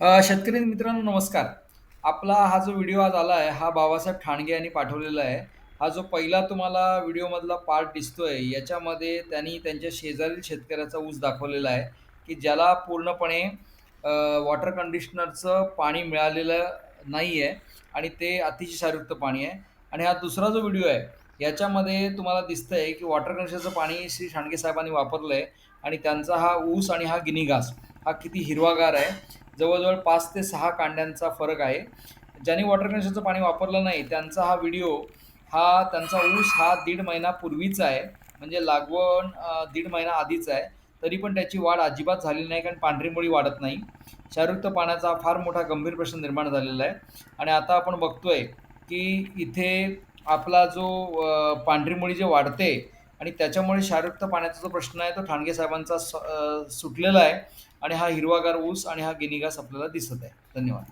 अ, शेतकरी मित्रांनो नमस्कार. आपला हा जो व्हिडिओ आज आला आहे, हा बाबासाहेब ठाणगे यांनी पाठवलेला आहे. हा जो पहिला तुम्हाला व्हिडिओमधला पार्ट दिसतोय, याच्यामध्ये त्यांनी त्यांच्या शेजारील शेतकऱ्याचा ऊस दाखवलेला आहे, की ज्याला पूर्णपणे अ, वॉटर कंडिशनरचं पाणी मिळालेलं नाही आहे आणि ते अतिशय क्षारयुक्त पाणी आहे. आणि हा दुसरा जो व्हिडिओ आहे, याच्यामध्ये तुम्हाला दिसतंय, की वॉटर कंडिशनरचं पाणी श्री ठाणगे साहेबांनी वापरलं आहे आणि त्यांचा हा ऊस आणि हा गिनी घास हा किती हिरवागार आहे. जवळजवळ पाच ते सहा कांड्यांचा फरक आहे. ज्यांनी वॉटर कनेक्शनचं पाणी वापरलं नाही, त्यांचा हा व्हिडिओ हा त्यांचा ऊस हा दीड महिना पूर्वीचा आहे. म्हणजे लागवण दीड महिना आधीचा आहे. तरी पण त्याची वाढ अजिबात झालेली नाही, कारण पांढरी मुळी वाढत नाही. क्षारयुक्त पाण्याचा फार मोठा गंभीर प्रश्न निर्माण झालेला आहे. आणि आता आपण बघतोय, की इथे आपला जो पांढरीमुळी पांढरी मुळी वाढते आणि त्याच्यामुळे क्षारयुक्त पाण्याचा जो प्रश्न आहे, तो ठाणगे साहेबांचा स सुटलेला आहे आणि हा हिरवागार ऊस आणि हा गिनिगास आपल्याला दिसत आहे. धन्यवाद.